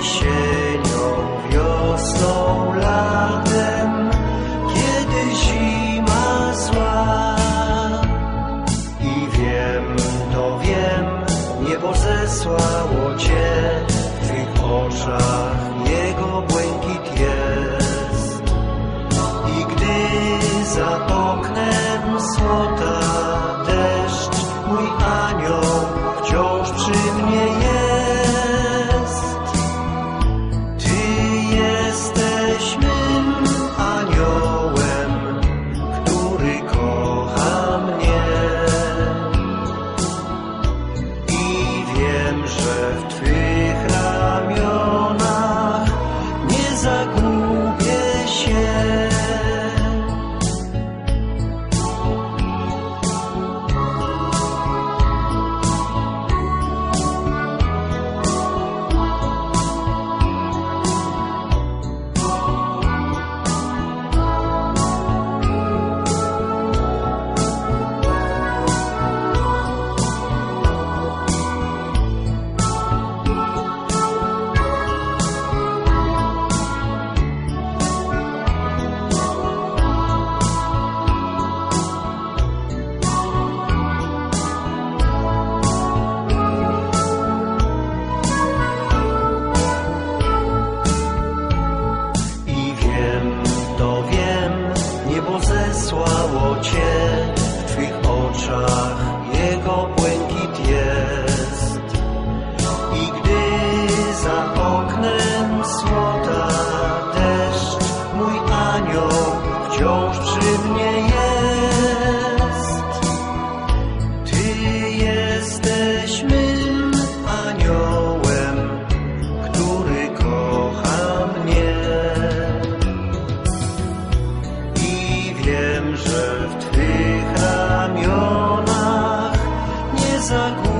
jesienią, wiosną, latem, kiedy zima zła. I wiem, to wiem, niebo zesłało Cię, w Twych oczach Jego błękit jest. I gdy za oknem słota tree. że w Twych ramionach nie zagłuszę.